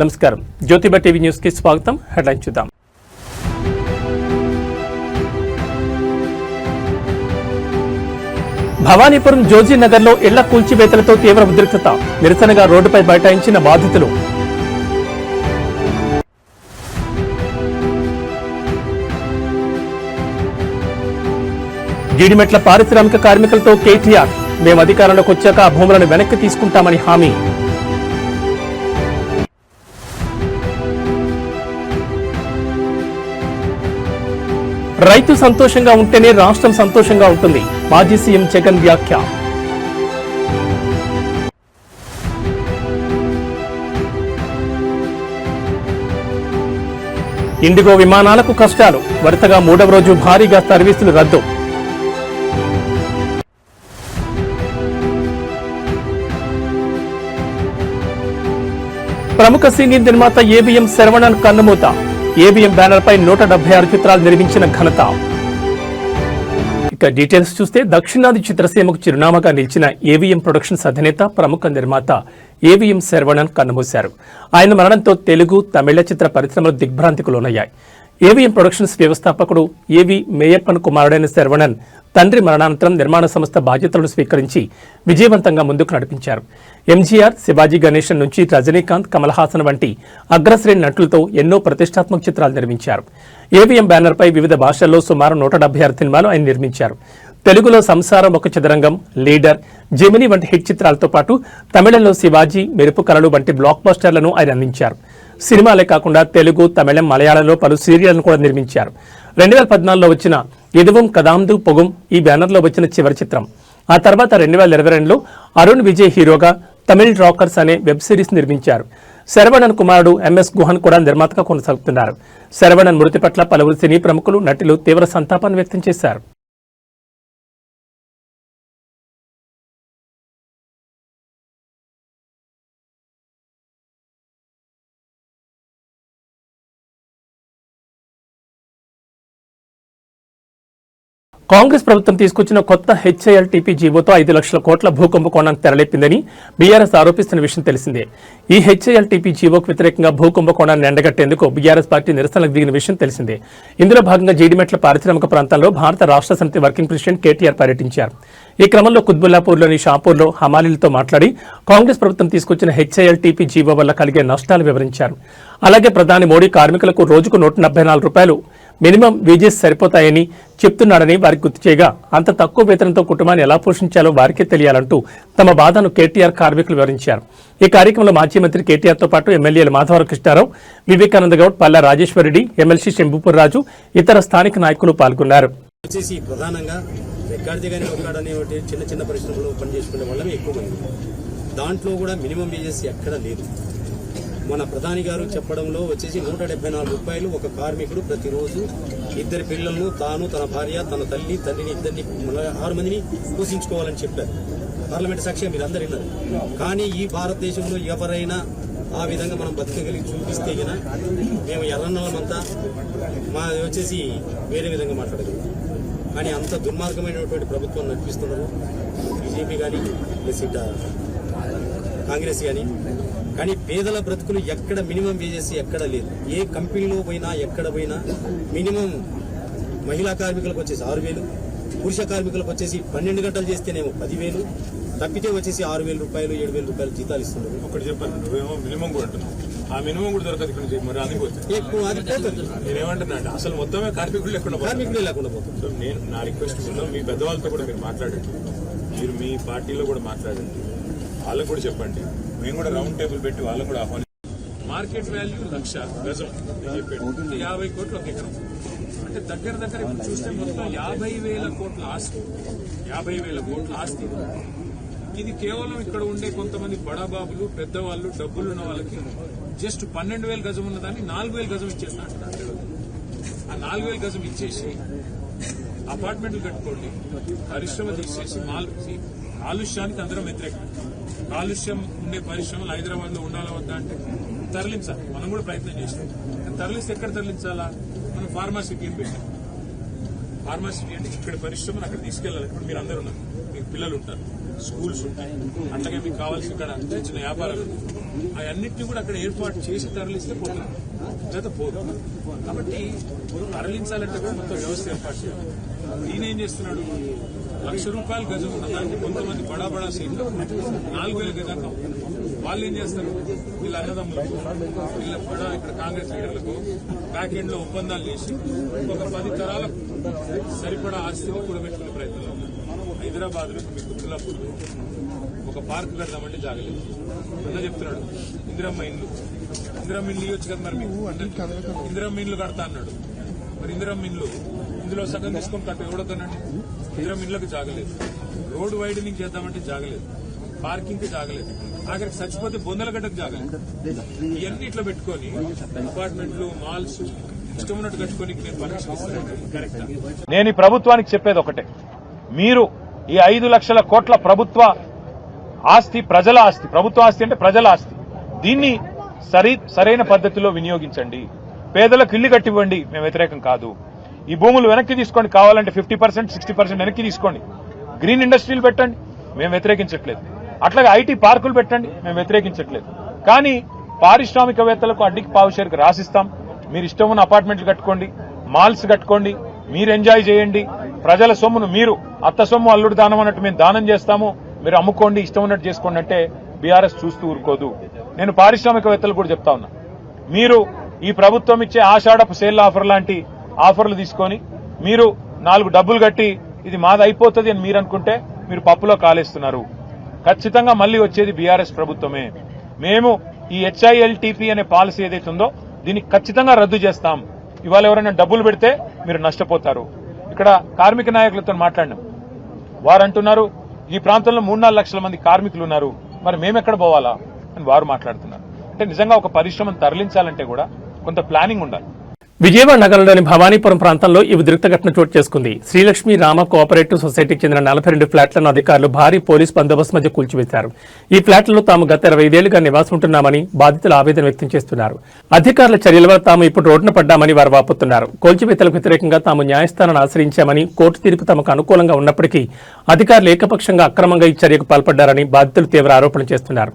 నమస్కారం. జ్యోతిబ టీవీ న్యూస్కి స్వాగతం. హెడ్లైన్ చూద్దాం. భవానీపురం జోజీ నగర్లో ఇళ్ళ కూల్చివేతలతో తీవ్ర ఉద్రిక్తత. నిరసనగా రోడ్డుపై బైఠాయించిన బాధితులు. జీడిమెట్ల పారిశ్రామిక కార్మికులతో కేటీఆర్. మేము అధికారంలోకి వచ్చాక ఆ భూములను వెనక్కి తీసుకుంటామని హామీ. రైతు సంతోషంగా ఉంటేనే రాష్ట్రం సంతోషంగా ఉంటుంది. మాజీ సీఎం జగన్ వ్యాఖ్య. ఇండిగో విమానాలకు కష్టాలు. వరుసగా మూడవ రోజు భారీగా సర్వీసులు రద్దు. ప్రముఖ సీనియర్ నిర్మాత ఏబిఎం శరవణన్ కన్నుమూత. ఏబిఎం బ్యానర్పై నూట డెబ్బై ఆరు చిత్రాలు నిర్మించిన ఘనత. ఇక డీటెయిల్స్ చూస్తే దక్షిణాది చిత్రసీమకు చిరునామాగా నిలిచిన ఏవిఎం ప్రొడక్షన్స్ అధినేత ప్రముఖ నిర్మాత ఏవిఎం శర్వణన్ కన్నుమూశారు. ఆయన మరణంతో తెలుగు తమిళ చిత్ర పరిశ్రమలు దిగ్భ్రాంతికి లోనయ్యాయి. ఏవిఎం ప్రొడక్షన్స్ వ్యవస్థాపకుడు ఏవి మేయప్పన్ కుమారుడైన శర్వణన్ తండ్రి మరణానంతరం నిర్మాణ సంస్థ బాధ్యతలను స్వీకరించి విజయవంతంగా ముందుకు నడిపించారు. ఎంజీఆర్ శివాజీ గణేశన్ నుంచి రజనీకాంత్ కమల్ హాసన్ వంటి అగ్రశ్రేణి నటులతో ఎన్నో ప్రతిష్టాత్మక చిత్రాలు నిర్మించారు. ఏవిఎం బ్యానర్పై వివిధ భాషల్లో సుమారు నూట డెబ్బై ఆరు సినిమాలు ఆయన నిర్మించారు. తెలుగులో సంసారం ఒక చదరంగం లీడర్ జెమిని వంటి హిట్ చిత్రాలతో పాటు తమిళంలో శివాజీ మెరుపు కళలు వంటి బ్లాక్ బస్టర్లను ఆయన అందించారు. సినిమాలే కాకుండా తెలుగు తమిళం మలయాళంలో పలు సీరియళ్ళను కూడా నిర్మించారు. రెండు వేల పద్నాలుగులో వచ్చిన ఎదువం కదాందు పొగుం ఈ బ్యానర్లో వచ్చిన చివరి చిత్రం. ఆ తర్వాత రెండు వేల ఇరవై రెండులో అరుణ్ విజయ్ హీరోగా తమిళ్ రాకర్స్ అనే వెబ్ సిరీస్ నిర్మించారు. శరవణన్ కుమారుడు ఎంఎస్ గుహన్ కూడా నిర్మాతగా కొనసాగుతున్నారు. శరవణన్ మృతి పట్ల పలువురు సినీ ప్రముఖులు నటులు తీవ్ర సంతాపాన్ని వ్యక్తం చేశారు. కాంగ్రెస్ ప్రభుత్వం తీసుకొచ్చిన కొత్త హెచ్ఐఎల్ టీపీ జీవోతో ఐదు లక్షల కోట్ల భూకుంభకోణాన్ని తెరలేపిందని బీఆర్ఎస్ ఆరోపిస్తున్న విషయం తెలిసిందే. ఈ హెచ్ఐఎల్ టీపీ జీవోకు వ్యతిరేకంగా భూకుంభకోణాన్ని ఎండగట్టేందుకు బీఆర్ఎస్ పార్టీ నిరసనకు దిగిన విషయం తెలిసిందే. ఇందులో భాగంగా జీడిమెట్ల పారిశ్రామిక ప్రాంతాల్లో భారత రాష్ట్ర సమితి వర్కింగ్ ప్రెసిడెంట్ కేటీఆర్ పర్యటించారు. ఈ క్రమంలో కుత్బుల్లాపూర్లోని షాపూర్లో హమాలీలతో మాట్లాడి కాంగ్రెస్ ప్రభుత్వం తీసుకొచ్చిన హెచ్ఐఎల్ టీపీ జీవో వల్ల కలిగే నష్టాలు వివరించారు. అలాగే ప్రధాని మోడీ కార్మికులకు రోజుకు నూట నలభై నాలుగు రూపాయలు మినిమం వేజెస్ సరిపోతాయని చెప్తున్నాడని వారికి గుర్తు చేయగా అంత తక్కువ వేతనంతో కుటుంబాన్ని ఎలా పోషించాలో వారికే తెలియాలంటూ తమ బాధను కేటీఆర్ కార్మికులు వివరించారు. ఈ కార్యక్రమంలో మాజీ మంత్రి కేటీఆర్తో పాటు ఎమ్మెల్యేలు మాధవరావు కృష్ణారావు వివేకానంద గౌడ్ పల్లా రాజేశ్వరరెడ్డి ఎమ్మెల్సీ శంభుపూర్ రాజు ఇతర స్థానిక నాయకులు పాల్గొన్నారు. వచ్చేసి ప్రధానంగా ఒక్కడనే చిన్న చిన్న పరిశ్రమలు పనిచేసుకునే వాళ్ళమే ఎక్కువ మంది. దాంట్లో కూడా మినిమం వేజెస్ ఎక్కడ లేదు. మన ప్రధాని గారు చెప్పడంలో వచ్చేసి నూట డెబ్బై నాలుగు రూపాయలు ఒక కార్మికుడు ప్రతిరోజు ఇద్దరి పిల్లలను తాను తన భార్య తన తల్లి తండ్రిని ఇద్దరిని ఆరు మందిని పోషించుకోవాలని చెప్పారు. పార్లమెంట్ సాక్షి మీరు అందరు విన్నారు. కానీ ఈ భారతదేశంలో ఎవరైనా ఆ విధంగా మనం బతకగలిగి చూపిస్తే కదా మేము ఎర్రన్నలమంతా మా వచ్చేసి వేరే విధంగా మాట్లాడగలం. కానీ అంత దుర్మార్గమైనటువంటి ప్రభుత్వం నడిపిస్తున్నారు. బీజేపీ కానీ ప్లస్ ఇట కాంగ్రెస్ కానీ కానీ పేదల బ్రతుకులు ఎక్కడ మినిమం వేజెస్ ఎక్కడ లేదు. ఏ కంపెనీలో పోయినా ఎక్కడ పోయినా మినిమం మహిళా కార్మికులకు వచ్చేసి ఆరు వేలు పురుష కార్మికులకు వచ్చేసి పన్నెండు గంటలు చేస్తేనేమో పదివేలు తప్పితే వచ్చేసి ఆరు వేల రూపాయలు ఏడు వేల రూపాయలు జీతాలు ఇస్తున్నారు. ఒకటి చెప్పాను నువ్వేమో మినిమం కూడా అంటున్నావు. ఆ మినిమం కూడా దొరకదు ఇక్కడ నుంచి మరి అది పోతుంది ఎక్కువ అది పోతుంది నేనేమంటున్నా అంటే అసలు మొత్తమే కార్మికులు లేకుండా పోతుంది. కార్మికులే లేకుండా పోతుంది సో నేను నా రిక్వెస్ట్ మీ పెద్దవాళ్ళతో కూడా మీరు మాట్లాడండి. మీరు మీ పార్టీలో కూడా మాట్లాడండి. వాళ్ళకు కూడా చెప్పండి. మేము కూడా రౌండ్ టేబుల్ పెట్టి వాళ్ళకు కూడా ఆహ్వాని మార్కెట్ వాల్యూ లక్ష గజం నేను చెప్పాను యాభై కోట్లు ఒక ఎకరం అంటే దగ్గర దగ్గర ఇప్పుడు చూస్తే మొత్తం యాభై వేల కోట్ల ఆస్తి. యాభై వేల కోట్ల ఆస్తి. ఇది కేవలం ఇక్కడ ఉండే కొంతమంది బడాబాబులు పెద్దవాళ్ళు డబ్బులు ఉన్న వాళ్ళకి జస్ట్ పన్నెండు వేల గజం ఉన్నదాన్ని నాలుగు వేల గజం ఇచ్చేస్తా అంటున్నారు ఆ నాలుగు వేల గజం ఇచ్చేసి అపార్ట్మెంట్లు కట్టుకోండి. పరిశ్రమ తీసేసి మాల్ కాలుష్యానికి అందరం వ్యతిరేకం. కాలుష్యం ఉండే పరిశ్రమలు హైదరాబాద్లో ఉండాలా వద్దా అంటే తరలించాలి. మనం కూడా ప్రయత్నం చేస్తాం. తరలిస్తే ఎక్కడ తరలించాలా? మనం ఫార్మాసిటీ అని పెట్టాం ఫార్మాసిటీ అంటే ఇక్కడ పరిశ్రమను అక్కడ తీసుకెళ్ళాలి. ఇప్పుడు మీరు అందరు ఉన్నారు. మీకు పిల్లలు ఉంటారు. స్కూల్స్ ఉంటాయి. అట్లాగే మీకు కావాల్సిన ఇక్కడ అంటే చిన్న వ్యాపారాలు అవన్నింటినీ కూడా అక్కడ ఏర్పాటు చేసి తరలిస్తే పోతుంది. లేదా పోదు. కాబట్టి తరలించాలంటే కూడా మొత్తం వ్యవస్థ ఏర్పాటు చేయాలి. ఈయన ఏం చేస్తున్నాడు? లక్ష రూపాయలు గజం ఉన్న దానికి కొంతమంది బడా బడా సీట్లు నాలుగు వేల గజాలు వాళ్ళు ఏం చేస్తారు? వీళ్ళ అన్నదమ్ములకు వీళ్ళ బడా ఇక్కడ కాంగ్రెస్ లీడర్లకు బ్యాక్ ఎండ్లో ఒప్పందాలు చేసి ఒక పది తరాలకు సరిపడా ఆస్తిని కూడబెట్టుకునే ప్రయత్నంలో ఉన్నారు. హైదరాబాద్లో మీకు గుర్తులాపూర్ ఒక పార్క్ కడదామంటే జాగలేదు. అన్న చెప్తున్నాడు ఇందిరమ్మ ఇండ్లు ఇందిరమ్మ ఇండ్లు ఇవ్వచ్చు కదా మరి మీకు? ఇందిరమ్మ ఇండ్లు కడతా అన్నాడు. మరి ఇందిరమ్మ ఇండ్లు ఇందులో సగం తీసుకొని కట్ట ఎవడొద్దనండి ఇందిరమ్మ ఇండ్లకు జాగలేదు. రోడ్ వైడనింగ్ చేద్దామంటే జాగలేదు. పార్కింగ్కి జాగలేదు. ఆఖరికి చచ్చిపోతే బొందలగడ్డకు జాగలేదు ఇవన్నీ ఇట్లా పెట్టుకొని అపార్ట్మెంట్లు మాల్స్ ఇష్టం ఉన్నట్టు కట్టుకొని నేను నేను ప్రభుత్వానికి చెప్పేది ఒకటే. మీరు ఈ ఐదు లక్షల కోట్ల ప్రభుత్వ ఆస్తి ప్రజల ఆస్తి ప్రభుత్వ ఆస్తి అంటే ప్రజల ఆస్తి. దీన్ని సరి సరైన పద్ధతిలో వినియోగించండి. పేదలకు ఇల్లు కట్టివ్వండి. మేము వ్యతిరేకం కాదు. ఈ భూములు వెనక్కి తీసుకోండి. కావాలంటే ఫిఫ్టీ పర్సెంట్ సిక్స్టీ పర్సెంట్ వెనక్కి తీసుకోండి. గ్రీన్ ఇండస్ట్రీలు పెట్టండి. మేము వ్యతిరేకించట్లేదు. అట్లాగే ఐటీ పార్కులు పెట్టండి. మేము వ్యతిరేకించట్లేదు. కానీ పారిశ్రామికవేత్తలకు అడ్డికి పావుషేరికి రాసిస్తాం. మీరు ఇష్టం ఉన్న అపార్ట్మెంట్లు కట్టుకోండి. మాల్స్ కట్టుకోండి. మీరు ఎంజాయ్ చేయండి. ప్రజల సొమ్మును మీరు అత్త సొమ్ము అల్లుడు దానం అన్నట్టు మేము దానం చేస్తాము. మీరు అమ్ముకోండి. ఇష్టం ఉన్నట్టు చేసుకోండి అంటే బీఆర్ఎస్ చూస్తూ ఊరుకోదు. నేను పారిశ్రామికవేత్తలు కూడా చెప్తా ఉన్నా. మీరు ఈ ప్రభుత్వం ఇచ్చే ఆషాఢపు సేల్ ఆఫర్ లాంటి ఆఫర్లు తీసుకొని మీరు నాలుగు డబ్బులు కట్టి ఇది మాది అయిపోతుంది అని మీరు అనుకుంటే మీరు పప్పులో కాలేస్తున్నారు. ఖచ్చితంగా మళ్ళీ వచ్చేది బీఆర్ఎస్ ప్రభుత్వమే. మేము ఈ హెచ్ఐఎల్టీపీ అనే పాలసీ ఏదైతే ఉందో దీన్ని ఖచ్చితంగా రద్దు చేస్తాం. ఇవాళ ఎవరైనా డబ్బులు పెడితే మీరు నష్టపోతారు. ఇక్కడ కార్మిక నాయకులతో మాట్లాడినాం. వారు అంటున్నారు ఈ ప్రాంతంలో మూడు నాలుగు లక్షల మంది కార్మికులు ఉన్నారు. మరి మేమెక్కడ పోవాలా? అని వారు మాట్లాడుతున్నారు. అంటే నిజంగా ఒక పరిశ్రమను తరలించాలంటే కూడా కొంత ప్లానింగ్ ఉండాలి. విజయవాడ నగరంలోని భవానీపురం ప్రాంతంలో ఈ ఉద్రిక్త ఘటన చోటు చేసుకుంది. శ్రీలక్ష్మి రామ కోఆపరేటివ్ సొసైటీకి చెందిన నలభై రెండు ఫ్లాట్లను అధికారులు భారీ పోలీస్ బందోబస్తు మధ్య కూల్చివేశారు. ఈ ఫ్లాట్లలో తాము గత ఇరవై ఐదేళ్ళుగా నివాసం ఉంటున్నామని బాధితులు ఆవేదన వ్యక్తం చేస్తున్నారు. అధికారుల చర్యల వల్ల తాము ఇప్పుడు రోడ్డున పడ్డామని వారు వాపోతున్నారు. కూల్చివేతలకు వ్యతిరేకంగా తాము న్యాయస్థానాన్ని ఆశ్రయించామని కోర్టు తీర్పు తమకు అనుకూలంగా ఉన్నప్పటికీ అధికారులు ఏకపక్షంగా అక్రమంగా ఈ చర్యకు పాల్పడ్డారని బాధితులు తీవ్ర ఆరోపణ చేస్తున్నారు.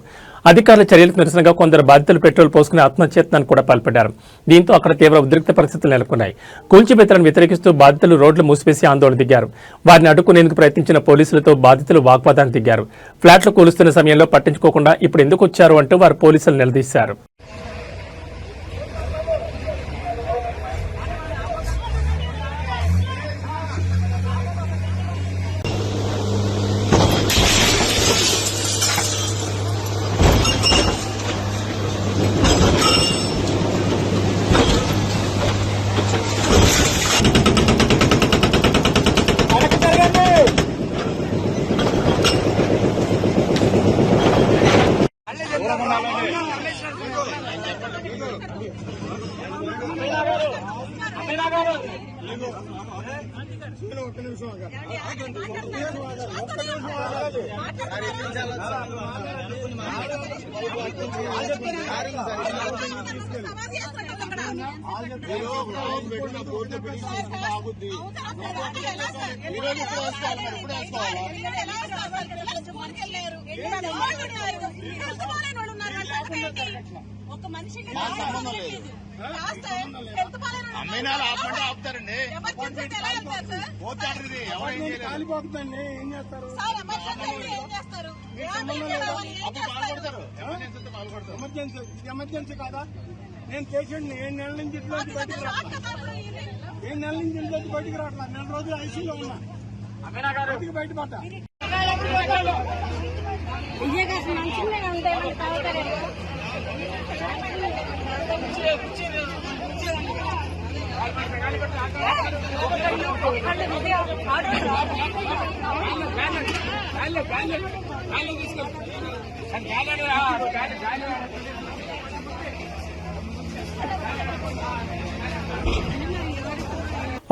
అధికారుల చర్యలకు నిరసనగా కొందరు బాధితులు పెట్రోల్ పోసుకుని ఆత్మహత్యత్నాన్ని కూడా పాల్పడ్డారు. దీంతో అక్కడ తీవ్ర ఉద్రిక్త పరిస్థితులు నెలకొన్నాయి. కూల్చిబెత్తలను వ్యతిరేకిస్తూ బాధితులు రోడ్లు మూసివేసి ఆందోళన దిగారు. వారిని అడ్డుకునేందుకు ప్రయత్నించిన పోలీసులతో బాధితులు వాగ్వాదానికి దిగారు. ఫ్లాట్లు కూలుస్తున్న సమయంలో పట్టించుకోకుండా ఇప్పుడు ఎందుకు వచ్చారు అంటూ వారు పోలీసులు నిలదీశారు. ఒక మనిషికి అమ్మినాలు ఆపండి ఆపుతారండి పోతాడు కాలిపోతుందండి ఏం చేస్తారు? ఎమర్జెన్సీ ఇది ఎమర్జెన్సీ కాదా నేను పేషెంట్ని ఏడు నెలల నుంచి ఇంట్లో బయటకు రావట్లేదు ఏడు నెలల నుంచి ఇంట్లో బయటకు రావట్లేదు నెల రోజులు ఐసీలో ఉన్నా బయటకు బయటపడ్డా తీసుకెళ్ళి Thank you.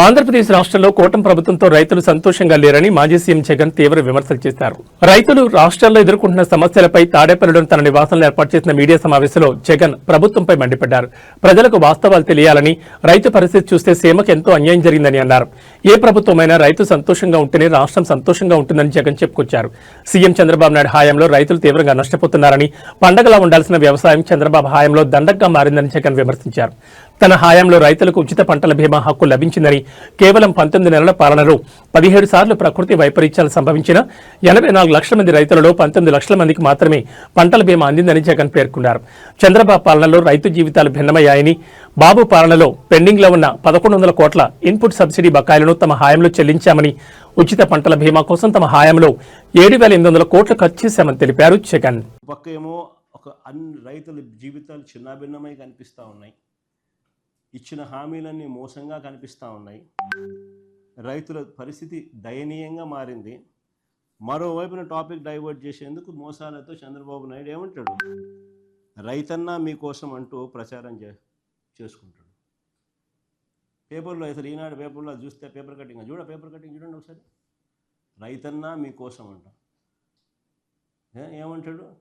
ఆంధ్రప్రదేశ్ రాష్ట్రంలో కూటమి ప్రభుత్వంతో రైతులు సంతోషంగా లేరని మాజీ సీఎం జగన్ తీవ్ర విమర్శలు చేశారు. రైతులు రాష్ట్రాల్లో ఎదుర్కొంటున్న సమస్యలపై తాడేపల్లిలోని తన నివాసంలో ఏర్పాటు చేసిన మీడియా సమావేశంలో జగన్ ప్రభుత్వంపై మండిపడ్డారు. ప్రజలకు వాస్తవాలు తెలియాలని రైతు పరిస్థితి చూస్తే సీమకు ఎంతో అన్యాయం జరిగిందని అన్నారు. ఏ ప్రభుత్వమైనా రైతు సంతోషంగా ఉంటేనే రాష్ట్రం సంతోషంగా ఉంటుందని జగన్ చెప్పుకొచ్చారు. సీఎం చంద్రబాబు నాయుడు హయాంలో రైతులు తీవ్రంగా నష్టపోతున్నారని పండగలా ఉండాల్సిన వ్యవసాయం చంద్రబాబు హయాంలో దండగ్గా మారిందని జగన్ విమర్శించారు. తన హయాంలో రైతులకు ఉచిత పంటల బీమా హక్కు లభించిందని కేవలం పంతొమ్మిది నెలల పాలనలో పదిహేడు సార్లు ప్రకృతి వైపరీత్యాలు సంభవించిన ఎనభై నాలుగు లక్షల మంది రైతులలో పంతొమ్మిది లక్షల మందికి మాత్రమే పంటల బీమా అందిందని జగన్ పేర్కొన్నారు. చంద్రబాబు పాలనలో రైతు జీవితాలు భిన్నమయ్యాయని బాబు పాలనలో పెండింగ్లో ఉన్న పదకొండు వందల కోట్ల ఇన్పుట్ సబ్సిడీ బకాయిలను తమ హయాంలో చెల్లించామని ఉచిత పంటల బీమా కోసం తమ హయాంలో ఏడు వేల ఎనిమిది వందల కోట్లు ఖర్చు చేశామని తెలిపారు జగన్. పక్క ఏమో ఒక అన్ని రైతుల జీవితాలు చిన్నాభిన్నమై కనిపిస్తూ ఉన్నాయి. ఇచ్చిన హామీలన్నీ మోసంగా కనిపిస్తూ ఉన్నాయి. రైతుల పరిస్థితి దయనీయంగా మారింది. మరోవైపున టాపిక్ డైవర్ట్ చేసేందుకు మోసాలతో చంద్రబాబు నాయుడు ఏమంటాడు? రైతన్నా మీకోసం అంటూ ప్రచారం చే చేసుకుంటాడు. పేపర్లో అసలు ఈనాడు పేపర్లో చూస్తే పేపర్ కటింగ్ చూడ పేపర్ కటింగ్ చూడండి ఒకసారి. రైతన్నా మీకోసం అంట. ఏమంటాడు?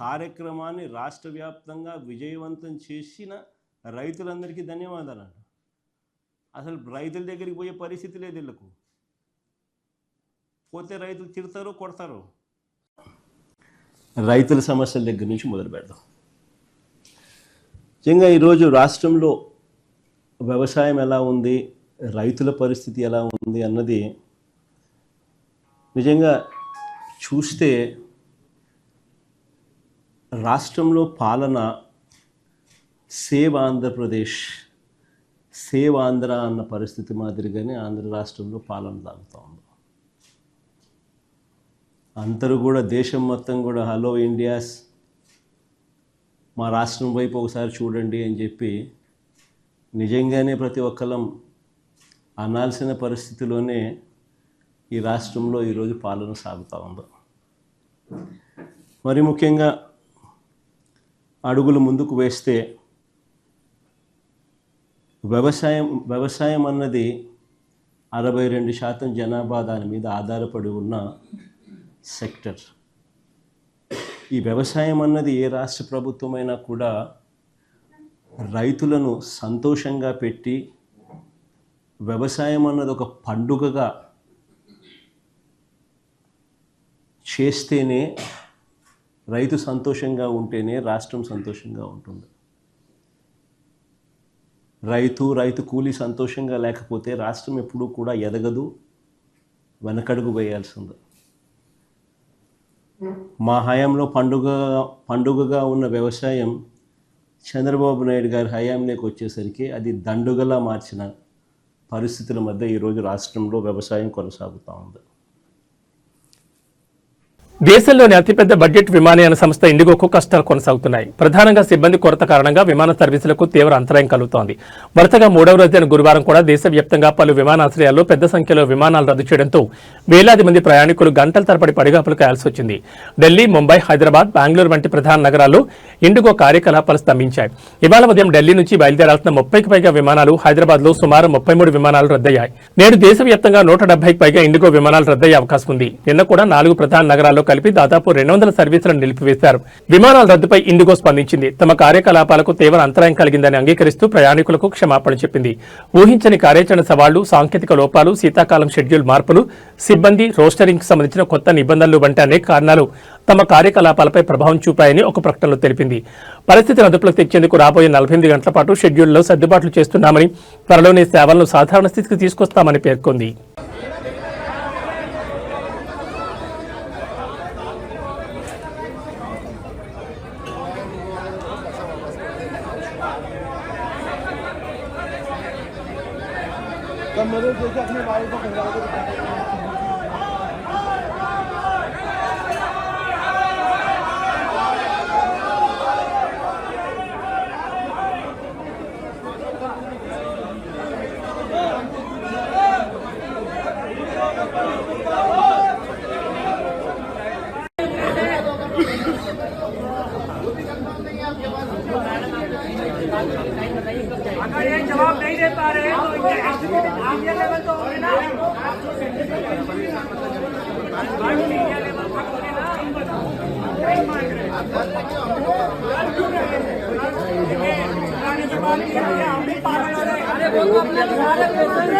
కార్యక్రమాన్ని రాష్ట్ర వ్యాప్తంగా విజయవంతం చేసిన రైతులందరికీ ధన్యవాదాలు అంట అసలు రైతుల దగ్గరికి పోయే పరిస్థితి లేదు వీళ్ళకు. పోతే రైతులు తిడతారు కొడతారు? రైతుల సమస్యల దగ్గర నుంచి మొదలు పెడదాం. నిజంగా ఈరోజు రాష్ట్రంలో వ్యవసాయం ఎలా ఉంది రైతుల పరిస్థితి ఎలా ఉంది అన్నది నిజంగా చూస్తే రాష్ట్రంలో పాలన సేవ్ ఆంధ్రప్రదేశ్ సేవ్ ఆంధ్ర అన్న పరిస్థితి మాదిరిగానే ఆంధ్ర రాష్ట్రంలో పాలన సాగుతూ ఉంది. అందరూ కూడా దేశం మొత్తం కూడా హలో ఇండియాస్ మా రాష్ట్రం వైపు ఒకసారి చూడండి అని చెప్పి నిజంగానే ప్రతి ఒక్కరం అనాల్సిన పరిస్థితిలోనే ఈ రాష్ట్రంలో ఈరోజు పాలన సాగుతూ ఉంది. మరి ముఖ్యంగా అడుగులు ముందుకు వేస్తే వ్యవసాయం వ్యవసాయం అన్నది అరవై రెండు శాతం జనాభా దాని మీద ఆధారపడి ఉన్న సెక్టర్. ఈ వ్యవసాయం అన్నది ఏ రాష్ట్ర ప్రభుత్వమైనా కూడా రైతులను సంతోషంగా పెట్టి వ్యవసాయం అన్నది ఒక పండుగగా చేస్తేనే రైతు సంతోషంగా ఉంటేనే రాష్ట్రం సంతోషంగా ఉంటుంది. రైతు రైతు కూలి సంతోషంగా లేకపోతే రాష్ట్రం ఎప్పుడూ కూడా ఎదగదు వెనకడుగు వేయాల్సింది. మా హయాంలో పండుగ పండుగగా ఉన్న వ్యవసాయం చంద్రబాబు నాయుడు గారి హయాంలోకి వచ్చేసరికి అది దండుగలా మార్చిన పరిస్థితుల మధ్య ఈరోజు రాష్ట్రంలో వ్యవసాయం కొనసాగుతూ ఉంది. దేశంలోని అతిపెద్ద బడ్జెట్ విమానయాన సంస్థ ఇండిగోకు కష్టాలు కొనసాగుతున్నాయి. ప్రధానంగా సిబ్బంది కొరత కారణంగా విమాన సర్వీసులకు తీవ్ర అంతరాయం కలుగుతోంది. వరుసగా మూడవ రోజైన గురువారం కూడా దేశవ్యాప్తంగా పలు విమానాశ్రయాల్లో పెద్ద సంఖ్యలో విమానాలు రద్దు చేయడంతో వేలాది మంది ప్రయాణికులు గంటల తరబడి పడిగాపులు కాయాల్సి వచ్చింది. ఢిల్లీ ముంబై హైదరాబాద్ బెంగళూరు వంటి ప్రధాన నగరాల్లో ఇండిగో కార్యకలాపాలు స్తంభించాయి. ఇవాళ ఉదయం ఢిల్లీ నుంచి బయలుదేరాల్సిన ముప్పైకి పైగా విమానాలు హైదరాబాద్లో సుమారు ముప్పై మూడు విమానాలు రద్దయ్యాయి. నేడు దేశవ్యాప్తంగా నూట డెబ్బైకి పైగా ఇండిగో విమానాలు రద్దయ్యే అవకాశం ఉంది. నిన్న కూడా నాలుగు ప్రధాన నగరాల్లో కలిపి దాదాపు రెండు వందల సర్వీసులను నిలిపివేశారు. విమానాల రద్దుపై ఇండిగో స్పందించింది. తమ కార్యకలాపాలకు తీవ్ర అంతరాయం కలిగిందని అంగీకరిస్తూ ప్రయాణికులకు క్షమాపణ చెప్పింది. ఊహించని కార్యాచరణ సవాళ్ళు సాంకేతిక లోపాలు శీతాకాలం షెడ్యూల్ మార్పులు సిబ్బంది రోస్టరింగ్ సంబంధించిన కొత్త నిబంధనలు వంటి అనేక కారణాలు తమ కార్యకలాపాలపై ప్రభావం చూపాయని ఒక ప్రకటనలో తెలిపింది. పరిస్థితిని అదుపులోకి తెచ్చేందుకు రాబోయే నలభై ఎనిమిది గంటల పాటు షెడ్యూల్లో సర్దుబాట్లు చేస్తున్నామని త్వరలోనే సేవలను సాధారణ స్థితికి తీసుకొస్తామని పేర్కొంది. तब मैंने देखा अपने भाई को पहला अगर ये जवाब नहीं दे पा रहे तो इनके आप ये लेवल तो होंगे ना लेवल तक होंगे ना नहीं मान रहे है, हम भी पागल हो रहे हैं। अरे वो तो अपने सारे पैसे